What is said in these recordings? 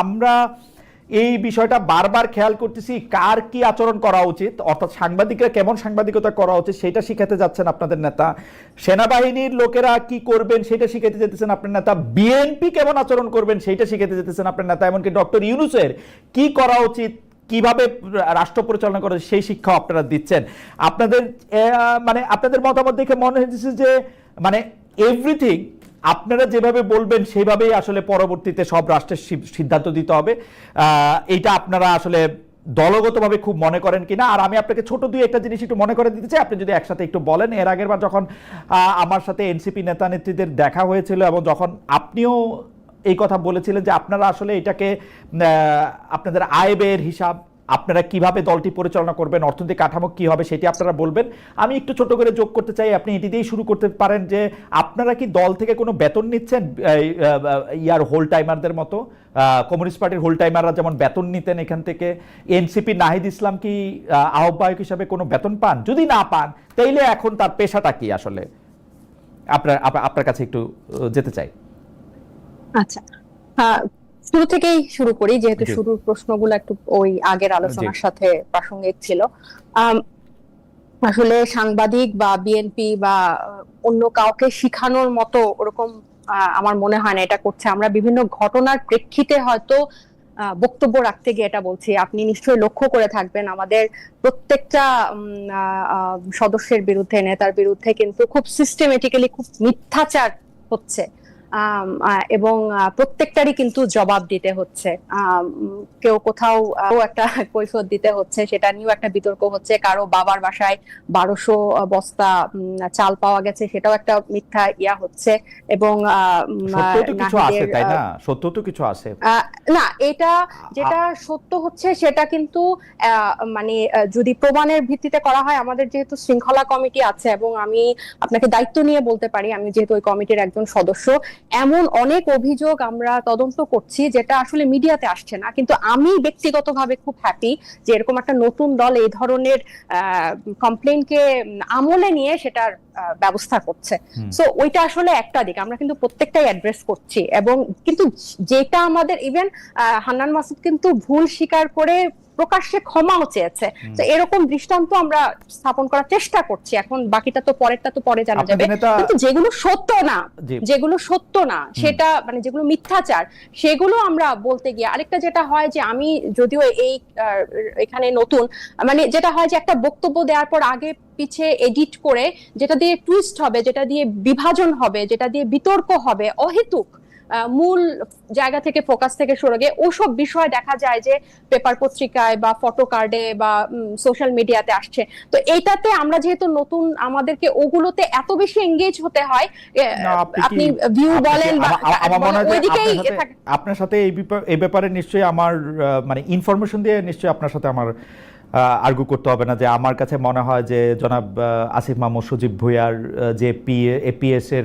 আমরা এই বিষয়টা বারবার খেয়াল করতেছি, কার কি আচরণ করা উচিত, অর্থাৎ সাংবাদিকরা কেমন সাংবাদিকতা করা উচিত সেটা শিখাতে যাচ্ছেন আপনাদের নেতা। সেনাবাহিনীর লোকেরা কি করবেন সেটা শিখাতে যেতেছেন আপনার নেতা। বিএনপি কেমন আচরণ করবেন সেটা শিখাতে যেতেছেন আপনার নেতা। এমনকি ডক্টর ইউনুসের কি করা উচিত, কীভাবে রাষ্ট্র পরিচালনা করে সেই শিক্ষা আপনারা দিচ্ছেন। আপনাদের মানে আপনাদের মতামত দেখে মনে হচ্ছে যে মানে এভরিথিং আপনারা যেভাবে বলবেন, সেভাবেই আসলে পরবর্তীতে সব রাষ্ট্রের সিদ্ধান্ত দিতে হবে। এইটা আপনারা আসলে দলগতভাবে খুব মনে করেন কিনা। আর আমি আপনাকে ছোট দুই একটা জিনিস একটু মনে করে দিতে চাই। আপনি যদি একসাথে একটু বলেন। এর আগের বার যখন আমার সাথে এনসিপি নেতা নেত্রীদের দেখা হয়েছিল এবং যখন আপনিও এই কথা বলেছিলেন যে আপনারা আসলে এটাকে আপনাদের আয় ব্যয়ের হিসাব আপনারা কীভাবে দলটি পরিচালনা করবেন অর্থনৈতিক কাঠামো কি হবে সেটি আপনারা বলবেন। আমি একটু ছোট করে যোগ করতে চাই আপনি এটি দিয়েই শুরু করতে পারেন যে আপনারা কি দল থেকে কোনো বেতন নিচ্ছেন? ইয়ার হোল টাইমারদের মতো কমিউনিস্ট পার্টির হোল টাইমাররা যেমন বেতন নিতেন এখান থেকে এনসিপি নাহিদ ইসলাম কি আহ, আহ্বায়ক হিসাবে কোনো বেতন পান? যদি না পান তাইলে এখন তার পেশাটা কি আসলে? আপনার আপনার কাছে একটু যেতে চাই। আচ্ছা শুরু থেকেই শুরু করি যেহেতু শুরুর প্রশ্নগুলো একটু ওই আগের আলোচনার সাথে প্রাসঙ্গিক ছিল। আসলে সাংবাদিক বা বিএনপি বা অন্য কাউকে শিখানোর মতো ওরকম আমার মনে হয় না এটা করছে। আমরা বিভিন্ন ঘটনার প্রেক্ষিতে হয়তো আহ, বক্তব্য রাখতে গিয়ে এটা বলছি। আপনি নিশ্চয়ই লক্ষ্য করে থাকবেন আমাদের প্রত্যেকটা সদস্যের বিরুদ্ধে নেতার বিরুদ্ধে কিন্তু খুব সিস্টেমেটিক্যালি খুব মিথ্যাচার হচ্ছে। এবং প্রত্যেকটারই কিন্তু জবাব দিতে হচ্ছে। কেউ কোথাও একটা কৈফত দিতে হচ্ছে সেটা নিয়েও একটা বিতর্ক হচ্ছে। কারও বাবার বাসায় বারোশো বস্তা চাল পাওয়া গেছে সেটাও একটা মিথ্যা ইয়া হচ্ছে এবং সত্য তো কিছু আছে না? এটা যেটা সত্য হচ্ছে সেটা কিন্তু আহ, মানে যদি প্রমাণের ভিত্তিতে করা হয় আমাদের যেহেতু শৃঙ্খলা কমিটি আছে এবং আমি আপনাকে দায়িত্ব নিয়ে বলতে পারি আমি যেহেতু ওই কমিটির একজন সদস্য এমন অনেক অভিযোগ আমরা তদন্ত করছি যেটা আসলে মিডিয়াতে আসছে না। কিন্তু আমি ব্যক্তিগতভাবে খুব হ্যাপি যে এরকম একটা নতুন দল এই ধরনের কমপ্লেনকে আমলে নিয়ে সেটার ব্যবস্থা করছে। সো ওইটা আসলে একটা দিক। আমরা কিন্তু প্রত্যেকটাই অ্যাড্রেস করছি এবং কিন্তু যেটা আমাদের ইভেন হান্নান মাসুদ কিন্তু ভুল স্বীকার করে প্রকাশ্যে ক্ষমাও চেয়েছে। তো এরকম দৃষ্টান্ত আমরা স্থাপন করার চেষ্টা করছি। এখন বাকিটা তো পরেরটা তো পরে জানা যাবে। কিন্তু যেগুলো সত্য না যেগুলো সত্য না সেটা মানে যেগুলো মিথ্যাচার সেগুলো আমরা বলতে গিয়ে আরেকটা যেটা হয় যে আমি যদিও এই এখানে নতুন মানে যেটা হয় যে একটা বক্তব্য দেওয়ার পর আগে পিছে এডিট করে যেটা দিয়ে টুইস্ট হবে যেটা দিয়ে বিভাজন হবে যেটা দিয়ে বিতর্ক হবে অহেতুক। মূল জায়গা থেকে ফোকাস থেকে সরে গিয়ে ওসব বিষয় দেখা যায় যে পেপার পত্রিকায় বা ফটো কার্ডে বা সোশ্যাল মিডিয়াতে আসছে। তো এইটাতে আমরা যেহেতু নতুন আমাদেরকে ওগুলোতে এত বেশি এঙ্গেজ হতে হয় আপনি ভিউ বলেন মনে হয় ওইদিকেই আপনার সাথে- এই ব্যাপার- নিশ্চয়ই আমার মানে ইনফরমেশন দিয়ে নিশ্চয়ই আপনার সাথে আমার আর্গু করতে হবে না যে আমার কাছে মনে হয় যে জনাব আসিফ মাহমুদ সজীব ভুইয়ার যে পি এপিএস এর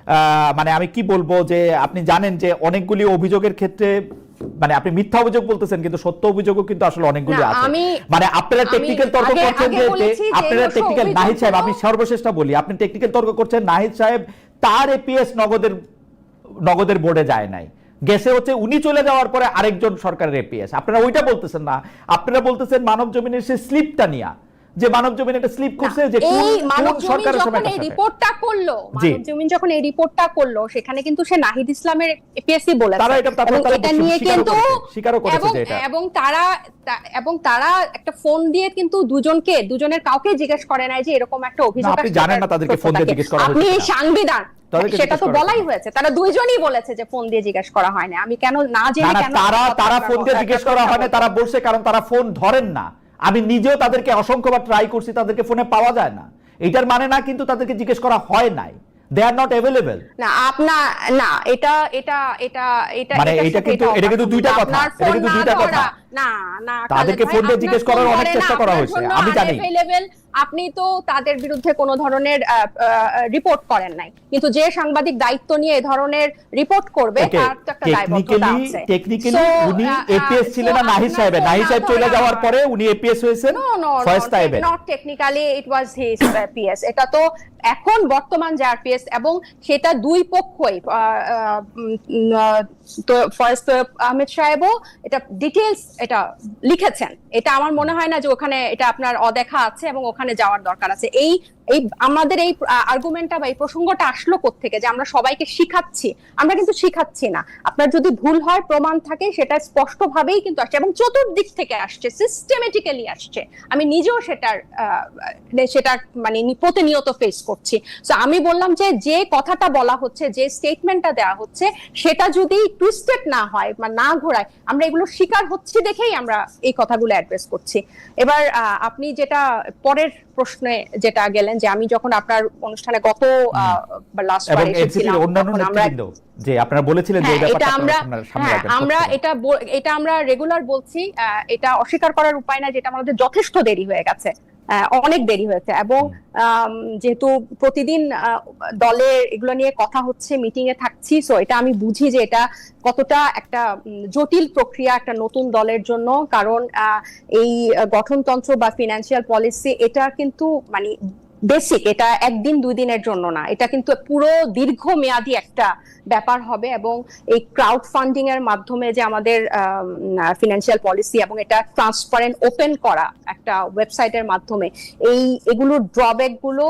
মানে আমি কি বলব যে আপনি জানেন যে অনেকগুলি অভিযোগের ক্ষেত্রে মানে আপনি মিথ্যা অভিযোগ বলতেছেন কিন্তু সত্য অভিযোগও কিন্তু আসলে অনেকগুলি আছে। মানে আপনারা টেকনিক্যাল তর্ক করছেন যে আপনারা টেকনিক্যাল নাহিদ সাহেব আমি সর্বশেষটা বলি আপনি টেকনিক্যাল তর্ক করছেন নাহিদ সাহেব তার এপিএস নগদের নগদের বোর্ডে যায় নাই। গেছে হচ্ছে উনি চলে যাওয়ার পরে আরেকজন সরকারের এপিএস আপনারা ওইটা বলতেছেন না। আপনারা বলতেছেন মানব জমিনের সে স্লিপটা নিয়া। যে মানব জমিন একটা স্লিপ করছে যে কোন এই মানব জমিন সরকারের যখন সময় এই রিপোর্টটা করল মানব জমিন যখন এই রিপোর্টটা করল সেখানে কিন্তু সে নাহিদ ইসলামের এপিএসসি বলেছে। তারা এটা- তারপর তারা এটা নিয়ে কিন্তু স্বীকারও করেছে যে এটা। এবং তারা এবং তারা একটা ফোন দিয়ে কিন্তু দুজনকে দুজনের কাউকে জিজ্ঞেস করে নাই যে এরকম একটা অভিযোগ আপনি জানেন না তাদেরকে ফোন দিয়ে জিজ্ঞেস করা হয়েছে কিনা? সাংবিধান। সেটা তো বলাই হয়েছে। তারা দুইজনই বলেছে যে ফোন দিয়ে জিজ্ঞেস করা হয় না। আমি কেন না জেনে কেন তারা তারা ফোন দিয়ে জিজ্ঞেস করা হয় না তারা বলছে কারণ তারা ফোন ধরেন না। আমি নিজেও তাদেরকে অসংখ্যবার ট্রাই করছি তাদেরকে ফোনে পাওয়া যায় না। এটার মানে না কিন্তু তাদেরকে জিজ্ঞেস করা হয় নাই। দে আর নট অ্যাভেলেবেল না আপনার না এটা এটা এটা এটা মানে এটা কিন্তু এটা কিন্তু দুইটা কথা এটা কিন্তু দুইটা কথা। না না তাদেরকে ফোন দিয়ে জিজ্ঞেস করার অনেক চেষ্টা করা হয়েছে। আমি জানি। আপনি তো তাদের বিরুদ্ধে কোনো ধরনের রিপোর্ট করেন নাই। কিন্তু যে সাংবাদিক দায়িত্ব নিয়ে এ ধরনের রিপোর্ট করবে তার তো একটা দায়বদ্ধতা টেকনিক্যালি আছে টেকনিক্যালি উনি এপিএস ছিলেন না so নাহিদ আপনার সাহেবের ফোন নাহিদ না সাহেব চলে যাওয়ার পরে উনি এপিএস হয়েছেন ফয়েজ সাহেবের। not technically it was his uh, এটা তো এখন বর্তমান যে আরপিএস এবং সেটা দুই পক্ষই ফয়েজ আহমেদ সাহেবও এটা ডিটেলস এটা লিখেছেন। এটা আমার মনে হয় না যে ওখানে এটা আপনার অদেখা আছে এবং ওখানে যাওয়ার দরকার আছে। এই এই আমাদের এই আর্গুমেন্টটা বা এই প্রসঙ্গটা আসলো থেকে যে আমরা সবাইকে শিখাচ্ছি? আমরা কিন্তু শিখাচ্ছি না। আপনার যদি ভুল হয়, প্রমাণ থাকে, সেটা স্পষ্টভাবেই কিন্তু আসছে এবং চতুর্দিক থেকে আসছে সিস্টেমেটিক্যালি আসছে। আমি নিজেও সেটার সেটার মানে নি- প্রতিনিয়ত ফেস করছি। তো আমি বললাম যে যে কথাটা বলা হচ্ছে, যে স্টেটমেন্টটা দেওয়া হচ্ছে, সেটা যদি টুইস্টেড না হয় বা না ঘোরায়, আমরা এগুলো শিকার হচ্ছি দেখেই আমরা এই কথাগুলো অ্যাড্রেস করছি। এবার আপনি যেটা পরের প্রশ্নে যেটা গেলেন যে আমি যখন আপনার অনুষ্ঠানে গত লাস্ট যে আপনারা বলেছিলেন যে হ্যাঁ, এটা আমরা হ্যাঁ আমরা এটা এটা আমরা রেগুলার বলছি এটা অস্বীকার করার উপায় না যেটা আমাদের যথেষ্ট দেরি হয়ে গেছে অনেক দেরি হয়েছে এবং যেহেতু প্রতিদিন আহ, দলে এগুলো নিয়ে কথা হচ্ছে মিটিং এ থাকছি সো এটা আমি বুঝি যে এটা কতটা একটা জটিল প্রক্রিয়া একটা নতুন দলের জন্য কারণ আহ, এই গঠনতন্ত্র বা ফিনান্সিয়াল পলিসি এটা কিন্তু মানে বেসিক এটা একদিন দুই দিনের জন্য না এটা কিন্তু পুরো দীর্ঘমেয়াদী একটা ব্যাপার হবে এবং এই ক্রাউড ফান্ডিং এর মাধ্যমে যে আমাদের ফিনান্সিয়াল পলিসি এবং এটা ট্রান্সপারেন্ট ওপেন করা একটা ওয়েবসাইটের মাধ্যমে এই এগুলোর ড্রব্যাকগুলো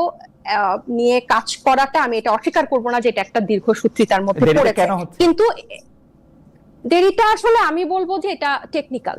নিয়ে কাজ করাটা আমি এটা অস্বীকার করব না যে এটা একটা দীর্ঘসূত্রিতার মধ্যে পড়েছে। কিন্তু দেরিটা আসলে আমি বলব যে এটা টেকনিক্যাল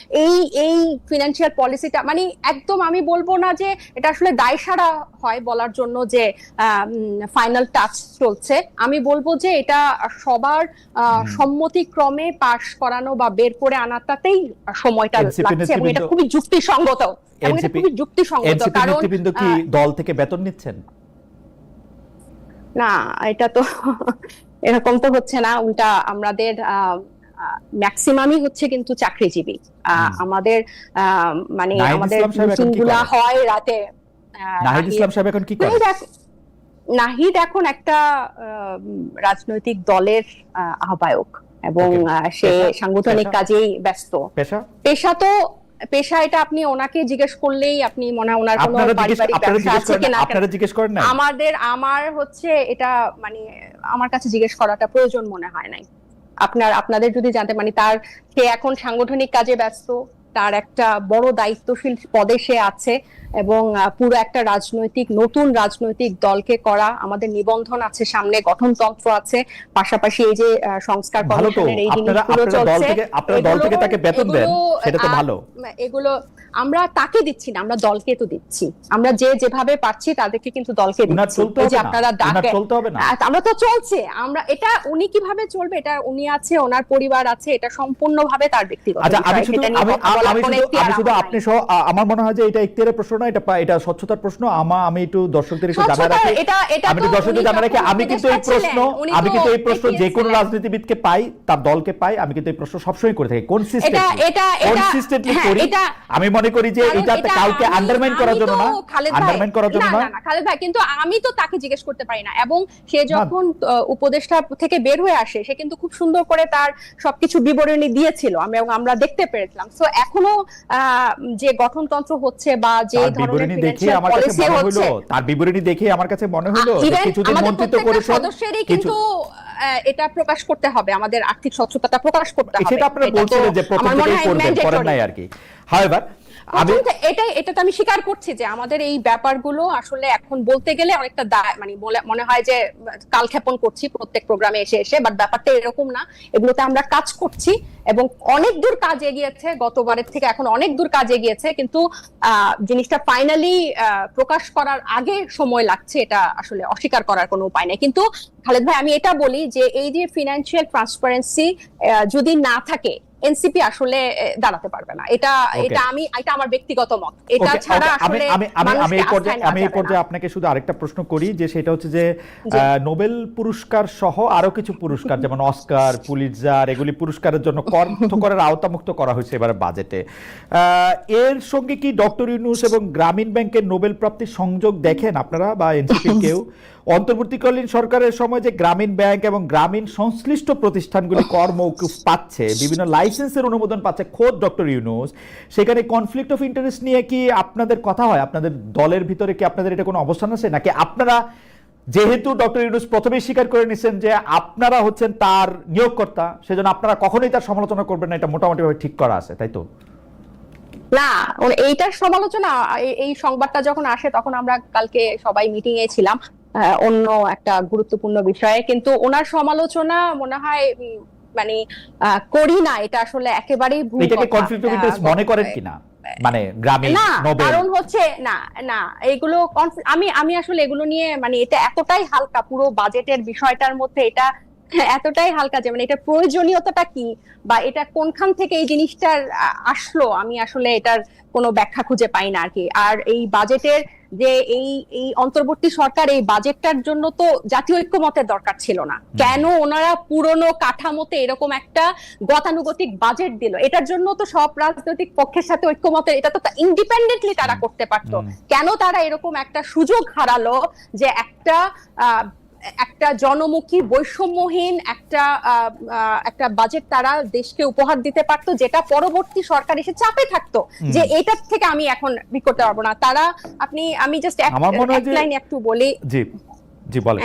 এই এই ফিনান্সিয়াল পলিসিটা মানে একদম আমি বলব না যে এটা আসলে দায়সারা হয় বলার জন্য যে ফাইনাল টাচ চলছে। আমি বলব যে এটা সবার সম্মতিক্রমে পাশ করানো বা বের করে আনাটাতেই সময়টা লাগছে। এবং এটা খুবই যুক্তিসঙ্গত। এবং এটা খুবই যুক্তিসঙ্গত কারণ কি দল থেকে বেতন নিচ্ছেন? না এটা তো এরকম তো হচ্ছে না। উল্টা আমাদের ম্যাক্সিমামই হচ্ছে কিন্তু চাকরিজীবী। আহ, আমাদের আহ, মানে আমাদের মিটিংগুলা হয় রাতে। নাহিদ ইসলাম সাহেব এখন কি করেন নাহিদ এখন একটা রাজনৈতিক দলের আহ্বায়ক এবং সে সাংগঠনিক কাজেই ব্যস্ত। পেশা? পেশা তো পেশা এটা আপনি ওনাকে জিজ্ঞেস করলেই আপনি মনে হয় ওনার কোনো পারিবারিক ব্যবসা আছে কিনা আপনারা জিজ্ঞেস করেন না আমাদের আমার হচ্ছে এটা মানে আমার কাছে জিজ্ঞেস করাটা প্রয়োজন মনে হয় নাই। আপনার, আপনাদের যদি জানতে মানে তার, সে এখন সাংগঠনিক কাজে ব্যস্ত, তার একটা বড় দায়িত্বশীল পদে সে আছে। এবং পুরো একটা রাজনৈতিক নতুন রাজনৈতিক দলকে করা আমাদের নিবন্ধন আছে সামনে গঠনতন্ত্র আছে পাশাপাশি এই যে সংস্কার কমিশনের এই জিনিসগুলো চলছে দল এগুলো- থেকে তাকে বেতন দেন সেটা তো ভালো। এগুলো আমরা তাকে দিচ্ছি না আমরা দলকে তো দিচ্ছি। আমরা যে যেভাবে পারছি তাদেরকে কিন্তু দলকে দিচ্ছি। যে আপনারা আমরা তো চলছে আমরা এটা উনি কীভাবে চলবে এটা উনি আছে ওনার পরিবার আছে এটা সম্পূর্ণভাবে তার ব্যক্তিগত আচ্ছা আমি শুধু আমি আপনি সহ আমার মনে হয় যে এটা ইখতিয়ারের প্রশ্ন না? এটা এটা স্বচ্ছতার প্রশ্ন। আমা আমি একটু দর্শকদের একটু জানা রাখি। এটা- এটা আমি একটু দর্শকদের জানা রাখি আমি কিন্তু এই প্রশ্ন আমি কিন্তু এই প্রশ্ন যে কোনো রাজনীতিবিদকে পাই তার দলকে পাই আমি কিন্তু এই প্রশ্ন সবসময় করে থাকি। কনসিস্টেন্টলি এটা এটা কনসিস্টেন্টলি হ্যাঁ, করি। আমি মনে করি যে এটা কাউকে আন্ডারমাইন করার জন্য না। আন্ডারমাইন করার জন্য না, খালেদ ভাই কিন্তু আমি তো তাকে জিজ্ঞেস করতে পারি না। এবং সে যখন উপদেষ্টা থেকে বের হয়ে আসে সে কিন্তু খুব সুন্দর করে তার সবকিছু বিবরণী দিয়েছিল। আমি এবং আমরা দেখতে পেরেছিলাম। সো এখনও আহ, যে গঠনতন্ত্র হচ্ছে বা যে বিবরণী দেখে আমার কাছে মনে হলো তার বিবরণী দেখে আমার কাছে মনে হলো কিছুদিন আমাদের মন্ত্রিত্ব করেছেন সদস্যেরই কিছু কিন্তু এটা প্রকাশ করতে হবে আমাদের আর্থিক স্বচ্ছতাটা প্রকাশ করতে হবে। সেটা আপনারা বলছিলেন যে প্রথম থেকেই করবেন করেন নাই আর কি। হাওয়েভার এটাই এটা তো আমি স্বীকার করছি যে আমাদের এই ব্যাপারগুলো আসলে এখন বলতে গেলে অনেকটা মানে মনে হয় যে কালক্ষেপণ করছি প্রত্যেক প্রোগ্রামে এসে এসে বাট ব্যাপারটা এরকম না। এগুলোতে আমরা কাজ করছি এবং অনেক দূর কাজ এগিয়েছে গতবারের থেকে এখন অনেক দূর কাজ এগিয়েছে কিন্তু আহ, জিনিসটা ফাইনালি প্রকাশ করার আগে সময় লাগছে এটা আসলে অস্বীকার করার কোনো উপায় নেই। কিন্তু খালেদ ভাই আমি এটা বলি যে এই যে ফিনান্সিয়াল ট্রান্সপারেন্সি যদি না থাকে এনসিপি আসলে দাঁড়াতে পারবে না। এটা এটা আমি এটা আমার ব্যক্তিগত মত। এটা ছাড়া আসলে আমি আমি আমি এই পর্যায়ে আমি এই পর্যায়ে আপনাকে শুধু আরেকটা প্রশ্ন করি যে সেটা হচ্ছে যে নোবেল পুরস্কার সহ আরও কিছু পুরস্কার যেমন অস্কার পুলিৎজার এগুলি পুরস্কারের জন্য করের আওতামুক্ত করা হয়েছে এবারে বাজেটে। আহ, এর সঙ্গে কি ডক্টর ইউনুস এবং গ্রামীণ ব্যাংকের নোবেল প্রাপ্তির সংযোগ দেখেন আপনারা বা এনসিপি কেউ? অন্তর্বর্তীকালীন সরকারের সময় যে গ্রামীণ ব্যাংক এবং গ্রামীণ সংশ্লিষ্ট প্রতিষ্ঠানগুলি কর মৌকুফ পাচ্ছে, বিভিন্ন লাইসেন্সের অনুমোদন পাচ্ছে, খোদ ডক্টর ইউনুস, সেখানে কনফ্লিক্ট অফ ইন্টারেস্ট নিয়ে কি আপনাদের কথা হয়? আপনাদের দলের ভিতরে কি আপনাদের এটা কোনো অবস্থান আছে? নাকি আপনারা যেহেতু ডক্টর ইউনুস প্রথমেই স্বীকার করে নিছেন যে আপনারা হচ্ছেন তার নিয়োগকর্তা, সেজন্য আপনারা কখনোই তার সমালোচনা করবেন না, এটা মোটামুটি ভাবে ঠিক করা আছে, তাই তো? না ওর এইটার সমালোচনা, এই- সংবাদটা যখন আসে, তখন আমরা কালকে সবাই মিটিং এ ছিলাম। অন্য একটা গুরুত্বপূর্ণ বিষয়ে। কিন্তু ওনার সমালোচনা মনে হয় মানে করি না এটা আসলে একেবারেই ভুল এটাকে। কনফ্লিক্ট অফ ইন্টারেস্ট মনে করেন কিনা? মানে গ্রামীণ না কারণ হচ্ছে না না এগুলো আমি আমি আসলে এগুলো নিয়ে মানে এটা এতটাই হালকা পুরো বাজেটের বিষয়টার মধ্যে এটা এতটাই হালকা যে মানে এটা প্রয়োজনীয়তাটা কি? বা এটা কোনখান থেকে এই জিনিসটার আসলো? আমি আসলে এটার কোনো ব্যাখ্যা খুঁজে পাই না আর কি আর এই বাজেটের যে এই এই অন্তর্বর্তী সরকার এই বাজেটটার জন্য তো জাতীয় ঐক্যমতের দরকার ছিল না। কেন ওনারা পুরনো কাঠামোতে এরকম একটা গতানুগতিক বাজেট দিল? এটার জন্য তো সব রাজনৈতিক পক্ষের সাথে ঐক্যমতের এটা তো ইন্ডিপেন্ডেন্টলি তারা করতে পারতো। কেন তারা এরকম একটা সুযোগ হারালো যে একটা আহ, একটা জনমুখী বৈষম্যহীন একটা একটা বাজেট তারা দেশকে উপহার দিতে পারত যেটা পরবর্তী সরকার এসে চাপে থাকতো যে এটার থেকে আমি এখন করতে পারব না। তারা আপনি আমি জাস্ট আমার এক লাইন একটু বলি। জি বলেন।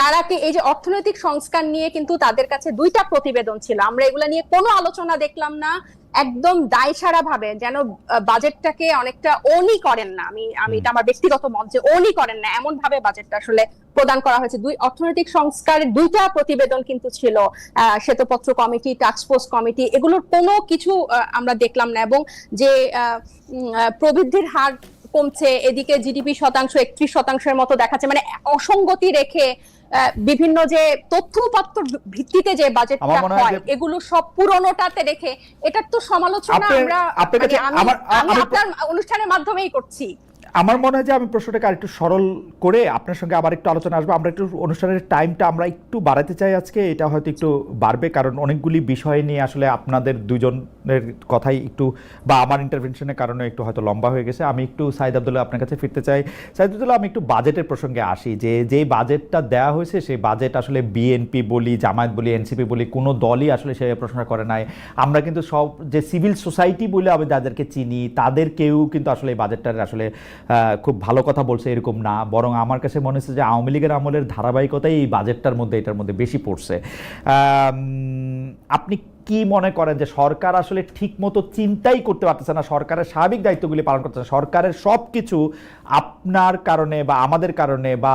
তারা এই যে অর্থনৈতিক সংস্কার নিয়ে কিন্তু তাদের কাছে দুইটা প্রতিবেদন ছিল। আমরা এগুলা নিয়ে কোনো আলোচনা দেখলাম না। একদম দায়সারা ভাবে যেন বাজেটটাকে অনেকটা ওনই করেন না। আমি আমি এটা আমার ব্যক্তিগত মত যে ওনই করেন না। এমন ভাবে বাজেটটা আসলে প্রদান করা হয়েছে। দুই অর্থনৈতিক সংস্কারের দুইটা প্রতিবেদন কিন্তু ছিল আহ, শ্বেতপত্র কমিটি টাস্কফোর্স কমিটি এগুলোর কোনো কিছু আমরা দেখলাম না। এবং যে প্রবৃদ্ধির হার কমছে এদিকে জিডিপি শতাংশ একত্রিশ শতাংশের মতো দেখাচ্ছে। মানে অসঙ্গতি রেখে বিভিন্ন যে তথ্যপাত্র ভিত্তিতে যে বাজেটটা হয় এগুলো সব পুরনোটাতে রেখে এটার তো সমালোচনা আমরা মানে আমি- আপনার অনুষ্ঠানের মাধ্যমেই করছি। আমার মনে হয় যে আমি প্রশ্নটাকে আরেকটু সরল করে আপনার সঙ্গে আবার একটু আলোচনা আসবে। আমরা একটু অনুষ্ঠানের টাইমটা আমরা একটু বাড়াতে চাই আজকে। এটা হয়তো একটু বাড়বে কারণ অনেকগুলি বিষয় নিয়ে আসলে আপনাদের দুজনের কথাই একটু বা আমার ইন্টারভেনশনের কারণে একটু হয়তো লম্বা হয়ে গেছে। আমি একটু সাইদ আবদুল্লাহ আপনার কাছে ফিরতে চাই। সাইদ আবদুল্লাহ, আমি একটু বাজেটের প্রসঙ্গে আসি যে যে বাজেটটা দেওয়া হয়েছে, সেই বাজেট আসলে বিএনপি বলি, জামায়াত বলি এনসিপি বলি, কোনো দলই আসলে সে প্রশ্ন করে নাই। আমরা কিন্তু সব যে সিভিল সোসাইটি বলে আমি যাদেরকে চিনি, তাদের কেউ কিন্তু আসলে এই বাজেটটার আসলে খুব ভালো কথা বলছে এরকম না। বরং আমার কাছে মনে হচ্ছে যে আওয়ামী লীগের আমলের ধারাবাহিকতাই এই বাজেটটার মধ্যে, এটার মধ্যে বেশি পড়ছে। আপনি কি মনে করেন যে সরকার আসলে ঠিক মতো চিন্তাই করতে পারতেছে না? সরকারের স্বাভাবিক দায়িত্বগুলি পালন করতেছে সরকারের সব কিছু আপনার কারণে বা আমাদের কারণে বা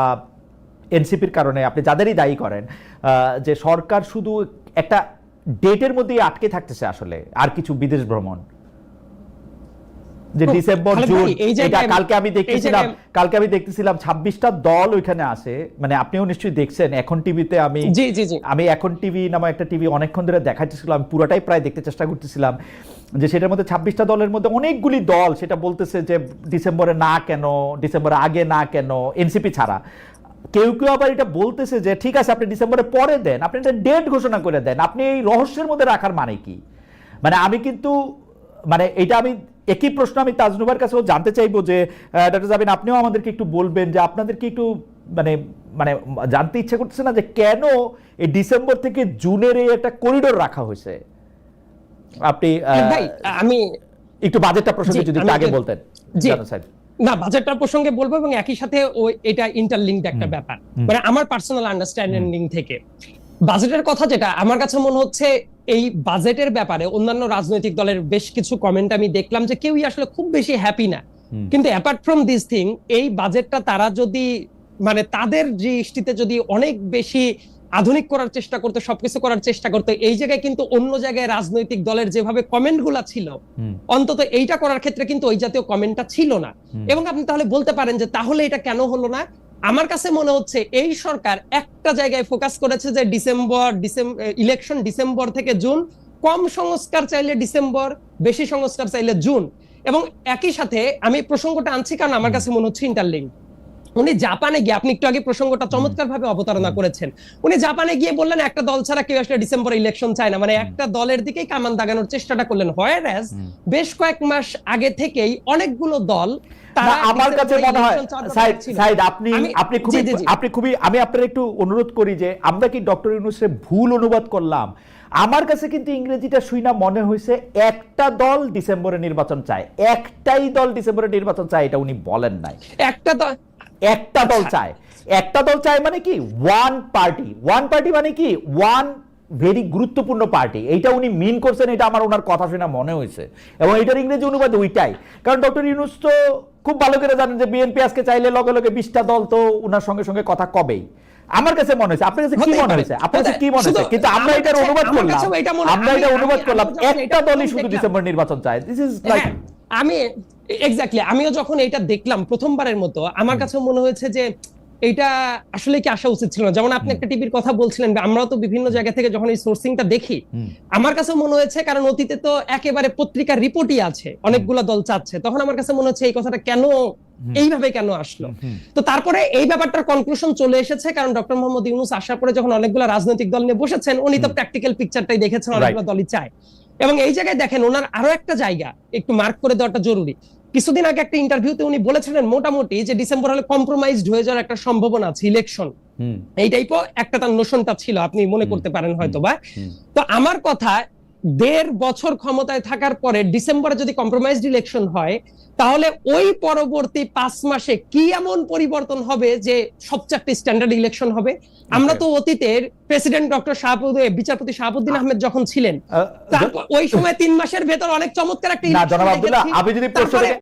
এনসিপির কারণে আপনি যাদেরই দায়ী করেন যে সরকার শুধু একটা ডেটের মধ্যেই আটকে থাকতেছে আসলে, আর কিছু বিদেশ ভ্রমণ। যে ডিসেম্বর জুন এটা কালকে আমি এই দেখতেছিলাম কালকে আমি দেখতেছিলাম ছাব্বিশটা দল ওইখানে আছে। মানে আপনিও নিশ্চয়ই দেখছেন এখন টিভিতে আমি জি জি জি। আমি এখন টিভি নামে একটা টিভি অনেকক্ষণ ধরে দেখাচ্ছিলাম আমি পুরাটাই প্রায় দেখতে চেষ্টা করতেছিলাম যে সেটার মধ্যে ছাব্বিশটা দলের মধ্যে অনেকগুলি দল সেটা বলতেছে যে ডিসেম্বরে না কেন ডিসেম্বরে আগে না কেন এনসিপি ছাড়া। কেউ কেউ আবার এটা বলতেছে যে ঠিক আছে আপনি ডিসেম্বরে পরে দেন আপনি একটা ডেট ঘোষণা করে দেন আপনি এই রহস্যের মধ্যে রাখার মানে কি? মানে আমি কিন্তু মানে এটা আমি একই প্রশ্ন আমি তাজনুবার কাছেও জানতে চাইব যে ডক্টর জাবিন আপনিও আমাদেরকে একটু বলবেন যে আপনাদেরকে একটু মানে মানে জানতে ইচ্ছে করতেছে না যে কেন এই ডিসেম্বর থেকে জুনের এই একটা করিডোর রাখা হয়েছে? আপনি আমি একটু বাজেটটা প্রসঙ্গে যদি আগে বলতেন। না বাজেটটার প্রসঙ্গে বলব এবং একই সাথে ও এটা ইন্টারলিঙ্কড একটা ব্যাপার। মানে আমার পার্সোনাল আন্ডারস্ট্যান্ডিং থেকে। বাজেটের কথা যেটা আমার কাছে মনে হচ্ছে এই বাজেটের ব্যাপারে অন্যান্য রাজনৈতিক দলের বেশ কিছু কমেন্ট আমি দেখলাম যে কেউই আসলে খুব বেশি হ্যাপি না। কিন্তু অ্যাপার্ট ফ্রম দিস থিং এই বাজেটটা তারা যদি মানে তাদের দৃষ্টিতে যদি অনেক বেশি আধুনিক করার চেষ্টা করতে সবকিছু করার চেষ্টা করতে এই জায়গায় কিন্তু অন্য জায়গায় রাজনৈতিক দলের যেভাবে কমেন্টগুলা ছিল অন্তত এইটা করার ক্ষেত্রে কিন্তু ওই জাতীয় কমেন্টটা ছিল না। এবং আপনি তাহলে বলতে পারেন যে তাহলে এটা কেন হলো না? আমার কাছে মনে হচ্ছে এই সরকার একটা জায়গায় ফোকাস করেছে যে ডিসেম্বর ইলেকশন ডিসেম্বর থেকে জুন কম সংস্কার চাইলে ডিসেম্বর বেশি সংস্কার চাইলে জুন এবং একই সাথে আমি প্রসঙ্গটা আনছি কারণ আমার কাছে মনে হচ্ছে ইন্টারলিঙ্ক উনি জাপানে গিয়ে আপনি একটু আগে প্রসঙ্গটা চমৎকার ভাবে অবতারণা করেছেন। উনি জাপানে গিয়ে বললেন একটা দল ছাড়া কেউ আসলে ডিসেম্বর ইলেকশন চায় না। মানে একটা দলের দিকেই কামান দাগানোর চেষ্টাটা করলেন। হয় হুম। বেশ কয়েক মাস আগে থেকেই অনেকগুলো দল তারা আমার কাছে মনে হয় সাইদ সাইদ আপনি আপনি খুবই। আপনি খুবই আমি আপনার একটু অনুরোধ করি যে আমরা কি ডক্টর ইউনুসের ভুল অনুবাদ করলাম? আমার কাছে কিন্তু ইংরেজিটা শুই না মনে হয়েছে একটা দল ডিসেম্বরে নির্বাচন চায়। একটাই দল ডিসেম্বরে নির্বাচন চায় এটা উনি বলেন নাই। একটা তো একটা দল চায়। একটা দল চায় মানে কি? One party. ওয়ান পার্টি মানে কি? ওয়ান ভেরি গুরুত্বপূর্ণ পার্টি। এইটা উনি মিন করছেন এটা আমার ওনার কথা শুনে মনে হয়েছে এবং এটার ইংরেজি অনুবাদ ওইটাই। কারণ ডক্টর ইউনুস তো খুব ভালো করে জানেন যে বিএনপি আজকে চাইলে লগে লগে বিশটা দল তো উনার সঙ্গে সঙ্গে কথা কবেই। আমার কাছে মনে হয়েছে আপনার কাছে কি মনে। হয়েছে? আপনার কাছে কি মনে হয়েছে? কিন্তু আমরা এটার অনুবাদ করলাম আমরা এটা অনুবাদ করলাম একটা দলই শুধু ডিসেম্বর নির্বাচন চায়। দিস ইজ লাইক আমি এক্স্যাক্টলি আমিও যখন এটা দেখলাম প্রথমবারের মতো আমার কাছে মনে হয়েছে যে এটা আসলে কি আসা উচিত ছিল না? যেমন আপনি একটা টিভির কথা বলছিলেন আমরাও তো বিভিন্ন জায়গা থেকে যখন এই সোর্সিংটা দেখি আমার কাছে মনে হয়েছে কারণ অতীতে তো একেবারে পত্রিকার রিপোর্টই আছে অনেকগুলো দল চাচ্ছে। তখন আমার কাছে মনে হচ্ছে এই কথাটা কেন এইভাবে কেন আসলো? তো তারপরে এই ব্যাপারটার কনক্লুশন চলে এসেছে কারণ ডক্টর মোহাম্মদ ইউনুস আসার পরে যখন অনেকগুলো রাজনৈতিক দল নিয়ে বসেছেন উনি তো প্র্যাকটিক্যাল পিকচারটাই দেখেছেন অনেকগুলো দলই চায়। এবং এই জায়গায় দেখেন ওনার আরও একটা জায়গা একটু মার্ক করে দেওয়াটা জরুরি। কিছুদিন আগে একটা ইন্টারভিউতে উনি বলেছিলেন মোটামুটি যে ডিসেম্বর হলে কম্প্রোমাইজড হয়ে যাওয়ার একটা সম্ভাবনা আছে ইলেকশন এই টাইপও একটা তার নোশনটা ছিল আপনি মনে করতে পারেন হয়তো বা। তো আমার কথা দেড় বছর ক্ষমতায় থাকার পরে ডিসেম্বরে যদি কম্প্রোমাইজড ইলেকশন হয় তাহলে ওই পরবর্তী পাঁচ মাসে কি এমন পরিবর্তন হবে যে সবচেয়ে একটা স্ট্যান্ডার্ড ইলেকশন হবে? আমরা তো অতীতের প্রেসিডেন্ট ডক্টর শাহাবুদ্দিন বিচারপতি শাহাবুদ্দিন আহমেদ যখন ছিলেন তারপর ওই সময় তিন মাসের ভেতর অনেক চমৎকার একটা। আমি যদি